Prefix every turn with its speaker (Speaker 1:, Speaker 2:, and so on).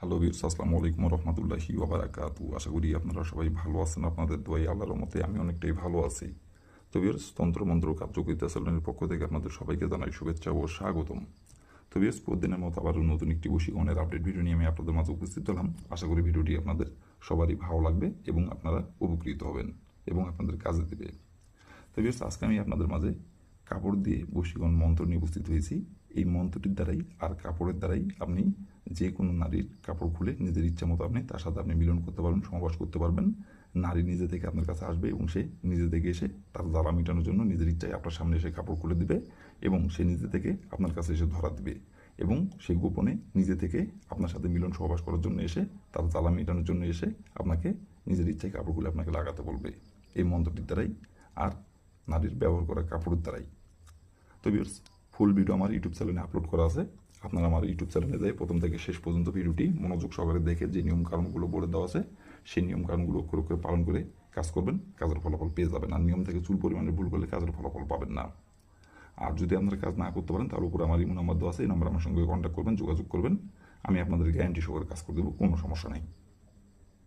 Speaker 1: Hello বিরস আসসালামু আলাইকুম রহমতুল্লাহি ওবারাকাতু আশা করি আপনারা সবাই ভালো আছেন, আপনাদের দোয়াই আল্লাহর মতে আমি অনেকটাই ভালো আছি। তো বিরস তন্ত্রমন্ত্র কার্যকরিতা সেলনের পক্ষ থেকে আপনাদের সবাইকে জানাই শুভেচ্ছা ও স্বাগতম। তো বিরস প্রতিদিনের মতো আবার নতুন একটি বশীকরণের আপডেট ভিডিও নিয়ে আমি আপনাদের মাঝে উপস্থিত হলাম। আশা করি ভিডিওটি আপনাদের সবারই ভালো লাগবে এবং আপনারা উপকৃত হবেন এবং আপনাদের কাজে দেবে। তো বিরস আজকে আমি আপনাদের মাঝে কাপড় দিয়ে বশীকরণ মন্ত্র নিয়ে উপস্থিত হয়েছি। এই মন্ত্রটির দ্বারাই আর কাপড়ের দ্বারাই আপনি যে কোনো নারীর কাপড় খুলে নিজের ইচ্ছা মতো আপনি তার সাথে আপনি মিলন করতে পারবেন সমাবাস করতে পারবেন। নারী নিজে থেকে আপনার কাছে আসবে এবং সে নিজে থেকে এসে তার জ্বালা মেটানোর জন্য নিজের ইচ্ছায় আপনার সামনে এসে কাপড় খুলে দিবে এবং সে নিজে থেকে আপনার কাছে এসে ধরা দিবে এবং সে গোপনে নিজে থেকে আপনার সাথে মিলন সহবাস করার জন্য এসে তার জ্বালা মেটানোর জন্য এসে আপনাকে নিজের ইচ্ছায় কাপড় খুলে আপনাকে লাগাতে বলবে। এই মন্ত্রটির দ্বারাই আর নারীর ব্যবহার করা কাপড়ের দ্বারাই। তো ভিউয়ার্স ফুল ভিডিও আমার ইউটিউব চ্যানেলে আপলোড করা আছে। আপনারা আমার ইউটিউব চ্যানেলে যাই, প্রথম থেকে শেষ পর্যন্ত ভিডিওটি মনোযোগ সহকারে দেখে যে নিয়ম কারণগুলো বলে দেওয়া আছে, সেই নিয়ম কারণগুলো অক্ষর অক্ষরে পালন করে কাজ করবেন, কাজের ফলাফল পেয়ে যাবেন। আর নিয়ম থেকে চুল পরিমাণে ভুল করলে কাজের ফলাফল পাবেন না। আর যদি আপনারা কাজ না করতে পারেন, তার উপরে আমার ইমো নাম্বার দেওয়া আছে, এই নাম্বার আমার সঙ্গে কন্ট্যাক্ট করবেন, যোগাযোগ করবেন। আমি আপনাদের গ্যারান্টি সহকারে কাজ করে দেবো, কোনো সমস্যা নেই।